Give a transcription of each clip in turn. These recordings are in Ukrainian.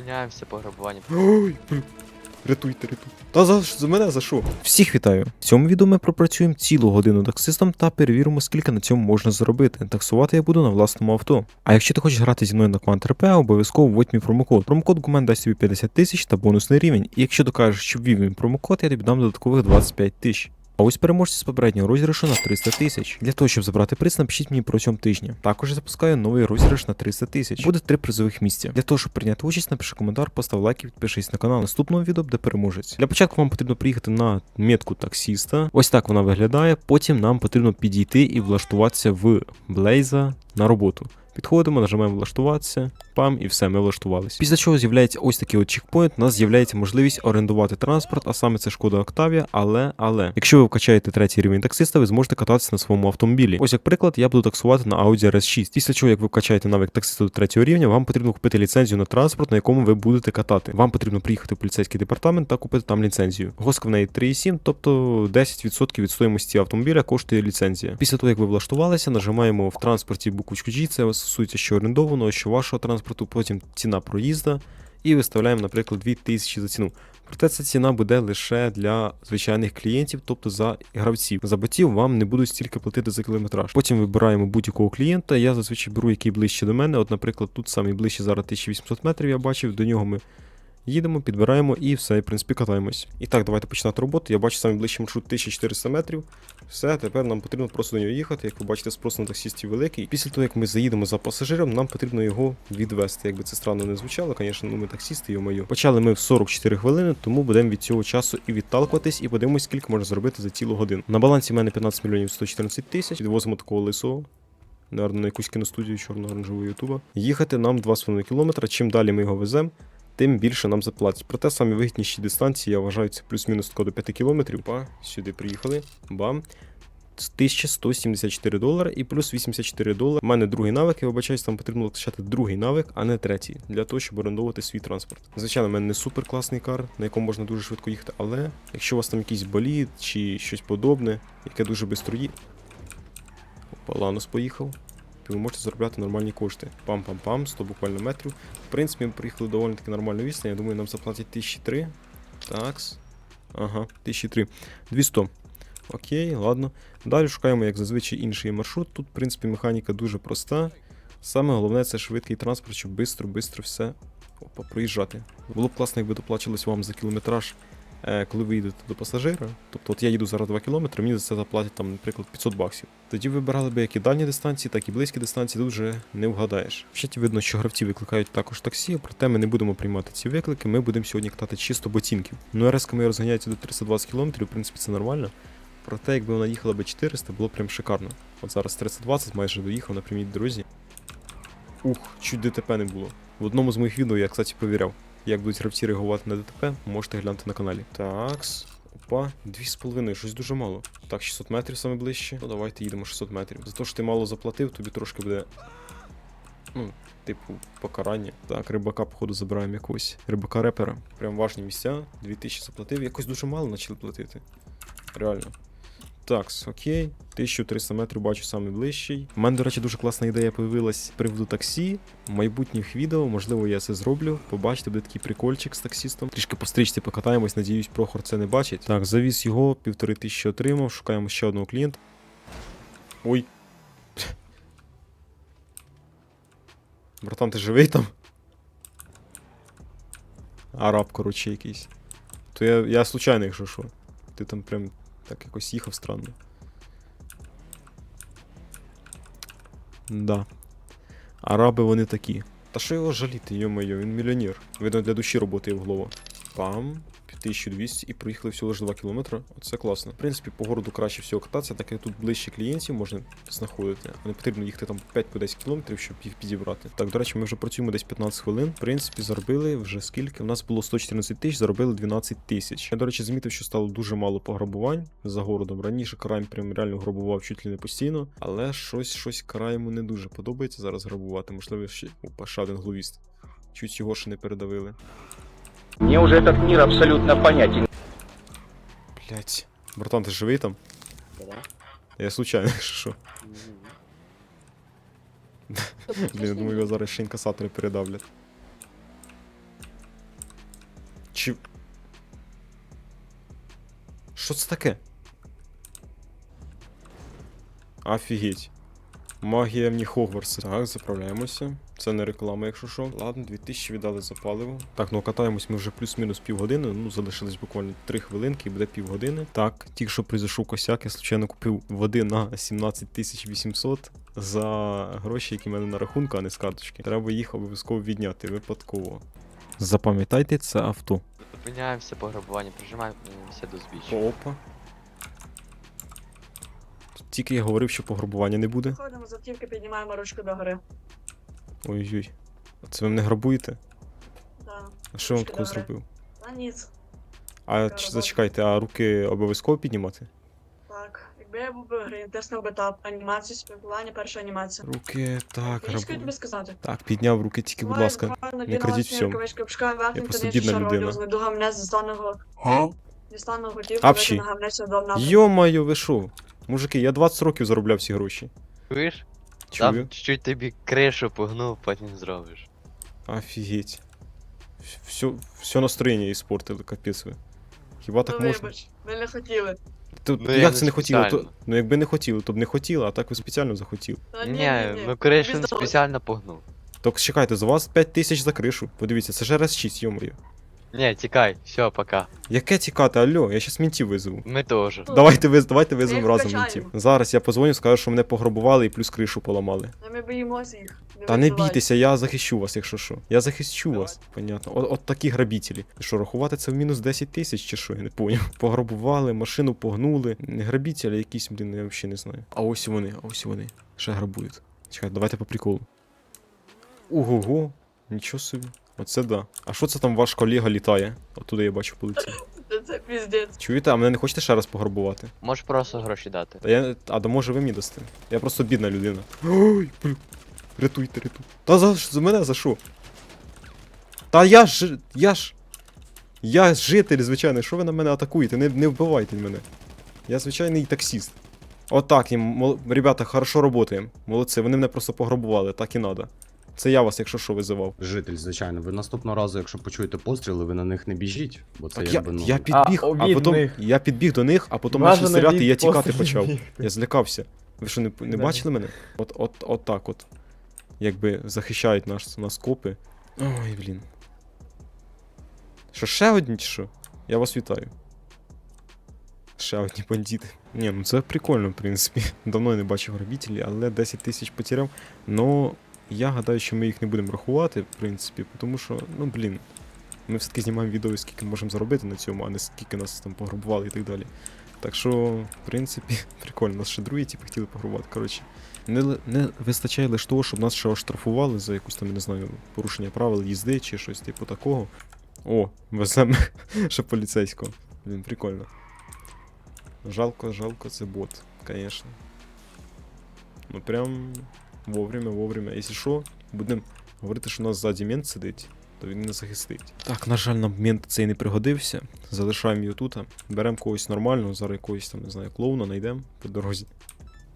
Зупиняємося по грабуванню. Ой. Рятуйте, рятуйте. Та за, за мене за що? Всіх вітаю. В цьому відео ми пропрацюємо цілу годину таксистом та перевіримо, скільки на цьому можна заробити. Таксувати я буду на власному авто. А якщо ти хочеш грати зі мною на Quant RP, обов'язково вводь мій промокод. Промокод Гумен дасть тобі 50 тисяч та бонусний рівень. І якщо докажеш, що ввів мій промокод, я тобі дам додаткових 25 тисяч. А ось переможці з попереднього розіграшу на 300 тисяч. Для того, щоб забрати приз, напишіть мені протягом тижня. Також я запускаю новий розіграш на 300 тисяч. Буде три призових місця. Для того, щоб прийняти участь, напиши коментар, постав лайк і підпишись на канал. Наступного відео буде переможець. Для початку вам потрібно приїхати на метку таксіста. Ось так вона виглядає. Потім нам потрібно підійти і влаштуватися в Блейза на роботу. Підходимо, нажимаємо влаштуватися, пам, і все, ми влаштувалися. Після чого з'являється ось такий от чекпоінт, у нас з'являється можливість орендувати транспорт, а саме це шкода Октавія, але, але, якщо ви вкачаєте третій рівень таксиста, ви зможете кататися на своєму автомобілі. Ось як приклад, я буду таксувати на Audi RS6. Після чого, як ви вкачаєте навик таксиста до третього рівня, вам потрібно купити ліцензію на транспорт, на якому ви будете катати. Вам потрібно приїхати в поліцейський департамент та купити там ліцензію. Госка в неї 3,7, тобто 10% від стоїмості автомобіля коштує ліцензія. Після того, як ви влаштувалися, нажимаємо в транспорті буквочку G, це стосується що орендованого, що вашого транспорту, потім ціна проїзда, і виставляємо, наприклад, 2000 за ціну. Проте ця ціна буде лише для звичайних клієнтів, тобто за гравців. За ботів вам не будуть стільки платити за кілометраж. Потім вибираємо будь-якого клієнта. Я зазвичай беру, який ближче до мене. От, наприклад, тут самий ближче зараз 1800 метрів, я бачив, до нього ми їдемо, підбираємо і все, і в принципі катаємось. І так, давайте починати роботу. Я бачу самий ближчий маршрут 1400 метрів. Все, тепер нам потрібно просто до нього їхати. Як ви бачите, спрос на таксістів великий. Після того, як ми заїдемо за пасажиром, нам потрібно його відвести. Якби це странно не звучало, звісно, ну ми таксісти, йо-моє. Почали ми в 44 хвилини, тому будемо від цього часу і відталкуватись, і подивимось, скільки можна зробити за цілу годину. На балансі в мене 15 мільйонів 114 тисяч. Відвозимо такого лисого. Наверно, на якусь кіностудію чорно-оранжевого ютуба. Їхати нам 2,5 кілометра. Чим далі ми його веземо, тим більше нам заплатять. Проте самі вигідніші дистанції, я вважаю, це плюс-мінус тако до 5 кілометрів. Па, сюди приїхали. Бам. 1174 долари і плюс 84 долари. У мене другий навик, я вибачаюсь, там потрібно виключати другий навик, а не третій, для того, щоб орендовувати свій транспорт. Звичайно, в мене не супер класний кар, на якому можна дуже швидко їхати, але якщо у вас там якийсь болід чи щось подобне, яке дуже швидко їде. Опа, Ланос поїхав. Ви можете заробляти нормальні кошти. Пам-пам-пам, 100 буквально метрів. В принципі, ми приїхали доволі таки нормальну відстань. Я думаю, нам заплатять 1003. Такс. Ага, 1003. 200. Окей, ладно. Далі шукаємо, як зазвичай, інший маршрут. Тут, в принципі, механіка дуже проста. Саме головне це швидкий транспорт, щоб швидко-швидко все проїжджати. Було б класно, якби доплачувалось вам за кілометраж, коли ви їдете до пасажира. Тобто, от я їду зараз 2 кілометри, мені за це заплатять, там, наприклад, 500 баксів. Тоді вибирали би як і дальні дистанції, так і близькі дистанції, тут вже не вгадаєш. В чаті видно, що гравці викликають також таксі, проте ми не будемо приймати ці виклики, ми будемо сьогодні катати чисто ботинків. Ну, РС ми розганяється до 320 км, в принципі, це нормально. Проте, якби вона їхала би 400, було прям шикарно. От зараз 320 майже доїхав на прямій дорозі. Ух, чуть ДТП не було. В одному з моїх відео я, кстати, повіряв, як будуть гравці реагувати на ДТП, можете глянути на каналі. Такс. Опа, 2,5, щось дуже мало. Так, 600 метрів саме ближче. Ну давайте їдемо 600 метрів. За те, що ти мало заплатив, тобі трошки буде. Ну, типу, покарання. Так, рибака, походу, забираємо якогось. Рибака репера. Прям важні місця. 2000 заплатив. Якось дуже мало почали платити. Реально. Так, окей. 1300 метрів бачу саме ближчий. У мене, до речі, дуже класна ідея появилась приводу таксі. В майбутніх відео, можливо, я це зроблю. Побачите, буде такий прикольчик з таксістом. Трішки по покатаємось, надіюсь, Прохор це не бачить. Так, завіз його, півтори тисячі отримав, шукаємо ще одного клієнта. Ой. Братан, ти живий там? Араб, коротше, якийсь. То я, я случайно, якщо що. Ти там прям так якось їхав странно. Да. Араби вони такі. Та що його жаліти, йо-моє, він мільйонер. Видно, для душі роботи в голову. Пам. 1200 і проїхали всього лише 2 кілометри. Оце класно. В принципі, по городу краще всього кататися, так як тут ближче клієнтів можна знаходити. Не потрібно їхати там 5-10 кілометрів, щоб їх підібрати. Так, до речі, ми вже працюємо десь 15 хвилин. В принципі, заробили вже скільки. У нас було 114 тисяч, заробили 12 тисяч. Я, до речі, замітив, що стало дуже мало пограбувань за городом. Раніше Крайм прям реально грабував чуть ли не постійно, але щось щось Крайму не дуже подобається зараз грабувати. Можливо, ще Опа, ще один гловіст. Чуть його ще не передавили. Мне уже этот мир абсолютно понятен. Блять. Братан, ти живий там? Я случайно, якщо що. Блін, я думаю, його зараз ще інкасатори передавлять. Чи. Що це таке? Офігеть. Магія мені Хогвартса. Так, заправляємося. Це не реклама, якщо що. Ладно, 2000 віддали за паливо. Так, ну катаємось ми вже плюс-мінус півгодини. Ну, залишилось буквально 3 хвилинки і буде півгодини. Так, тільки що прийшов косяк, я случайно купив води на 17 800 за гроші, які в мене на рахунку, а не з карточки. Треба їх обов'язково відняти випадково. Запам'ятайте, це авто. Зупиняємося по грабуванню, прижимаємося до збіччя. Опа. Тільки я говорив, що пограбування не буде. Ходимо з автівки, піднімаємо ручку догори. Ой-ой. А це ви мене грабуєте? Да. А що я вам такого добре. зробив? А ніц. А Така ч- робота. зачекайте, а руки обов'язково піднімати? Так. Якби я був би грі, тиснув би тап, анімацію, спілкування, перша анімація. Руки, так, Мені тобі сказати. Так, підняв руки тільки, будь ласка. не крадіть всьому. Я просто бідна людина. З недуга мене дістаного... Дістаного готівки, Апчі. викинула мене сюди в напрямку. Йо-моє, ви що? Мужики, я 20 років заробляв ці гроші. Чуєш? Чую. Там чуть тобі кришу погнув, потім зробиш. Офігеть. Все, все настроєння іспортили, капець ви. Хіба так Ну, можна? вибач, ви не хотіли. То, Ну, я як не це не хотіли? То, спеціально. ну якби не хотіли, то б не хотіли, а так ви спеціально захотіли. Та Ні, ну кришу Тобі здалось. спеціально погнув. Так чекайте, за вас 5 тисяч за кришу. Подивіться, це ж РС6, йомою. Ні, тікай, все, пока. Яке тікати, алло, я щас мінтів визову. Ми теж. Давайте ви давайте їх разом мінтів. Зараз я позвоню, скажу, що мене пограбували і плюс кришу поламали. Та Ми боїмося їх. Та не бійтеся, я захищу вас, якщо що. Я захищу Давай. вас. Понятно. От, от такі грабітелі. Що, рахувати це в мінус 10 тисяч чи що, я не поняв. Пограбували, машину погнули. Грабітелі якісь, блін, я взагалі не знаю. А ось і вони, а ось і вони. Ще грабують. Чекай, давайте по приколу. Ого-го, нічого собі. Оце да. А що це там ваш колега літає? Оттуда я бачу. Та Це піздець. Чуєте, а мене не хочете ще раз пограбувати? Можеш просто гроші дати. Та я. А да може ви мені дасте? Я просто бідна людина. Ой, блін. Рятуйте, рятуйте. Та за, за мене за що? Та я ж. Я ж. Я житель, звичайно, що ви на мене атакуєте? Не, не вбивайте мене. Я звичайний таксіст. Отак їм, мол... ребята, хорошо работаємо. Молодці, вони мене просто пограбували, так і надо. Це я вас, якщо що, визивав. Житель, звичайно. Ви наступного разу, якщо почуєте постріли, ви на них не біжіть, бо це Так я, якби ну. я підбіг, а, від потім них. я підбіг до них, а потім Бажано почали стріляти, і я від тікати пострілів почав. Я злякався. Ви що, не, не Да. бачили мене? От, от, от так от. Якби захищають наш, нас копи. Ой, блін. Що, ще одні чи що? Я вас вітаю. Ще одні бандити. Ні, ну це прикольно, в принципі. Давно я не бачив грабителів, але 10 тисяч потеряв. Ну, я гадаю, що ми їх не будемо рахувати, в принципі, тому що, ну блін. Ми все-таки знімаємо відео, скільки можемо заробити на цьому, а не скільки нас там пограбували і так далі. Так що, в принципі, прикольно, нас ще другі типу хотіли пограбувати. Коротше, не, не вистачає лише того, щоб нас ще оштрафували за якусь там, я не знаю, порушення правил їзди чи щось типу такого. О, веземо ще поліцейського. Блін, прикольно. Жалко, жалко, це бот, звісно. Ну прям вовремя, вовремя. Якщо що, будемо говорити, що у нас ззаді мент сидить, то він не захистить. Так, на жаль, нам мент цей не пригодився. Залишаємо його тут. Беремо когось нормального, зараз якогось там, не знаю, клоуна знайдемо по дорозі.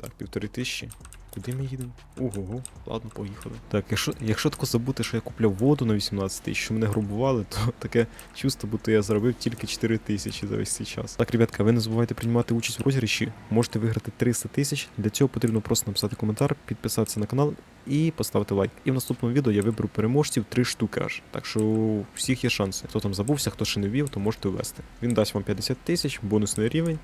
Так, півтори тисячі. Куди ми їдемо? Ого, ладно, поїхали. Так, якщо, якщо тако забути, що я купляв воду на 18 тисяч, що мене грубували, то таке чувство, будто я заробив тільки 4 тисячі за весь цей час. Так, ребятка, ви не забувайте приймати участь в розіграші. Можете виграти 300 тисяч. Для цього потрібно просто написати коментар, підписатися на канал і поставити лайк. І в наступному відео я виберу переможців 3 штуки аж. Так що у всіх є шанси. Хто там забувся, хто ще не ввів, то можете ввести. Він дасть вам 50 тисяч, бонусний рівень.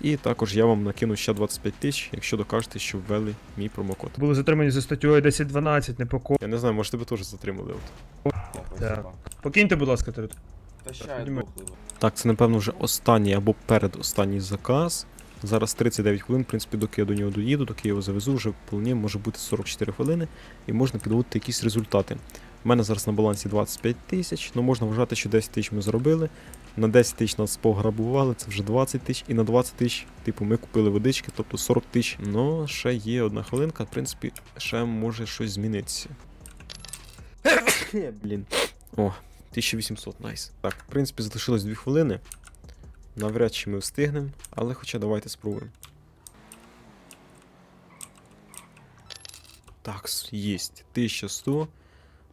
І також я вам накину ще 25 тисяч, якщо докажете, що ввели мій промокод. Були затримані за статтею 1012, непокор. Я не знаю, може тебе теж затримали. От. Так. Покиньте, будь ласка, територію. піднімай. Так, це напевно вже останній або передостанній заказ. Зараз 39 хвилин, в принципі, доки я до нього доїду, доки я його завезу, вже вполне може бути 44 хвилини, і можна підводити якісь результати. У мене зараз на балансі 25 тисяч, ну можна вважати, що 10 тисяч ми заробили. На 10 тисяч нас пограбували, це вже 20 тисяч, і на 20 тисяч, типу, ми купили водички, тобто 40 тисяч. Ну, ще є одна хвилинка, в принципі, ще може щось змінитися. Блін. О, 1800, найс. Так, в принципі, залишилось 2 хвилини. Навряд чи ми встигнемо, але хоча давайте спробуємо. Так, єсть. 1100,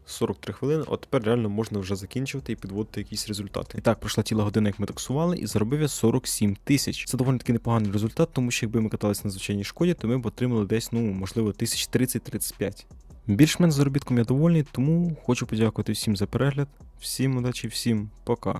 43 хвилини, от тепер реально можна вже закінчувати і підводити якісь результати. І так, пройшла ціла година, як ми таксували, і заробив я 47 тисяч. Це доволі таки непоганий результат, тому що якби ми каталися на звичайній шкоді, то ми б отримали десь, ну, можливо, 1030-35. Більш-менш заробітком я довольний, тому хочу подякувати всім за перегляд. Всім удачі, всім пока.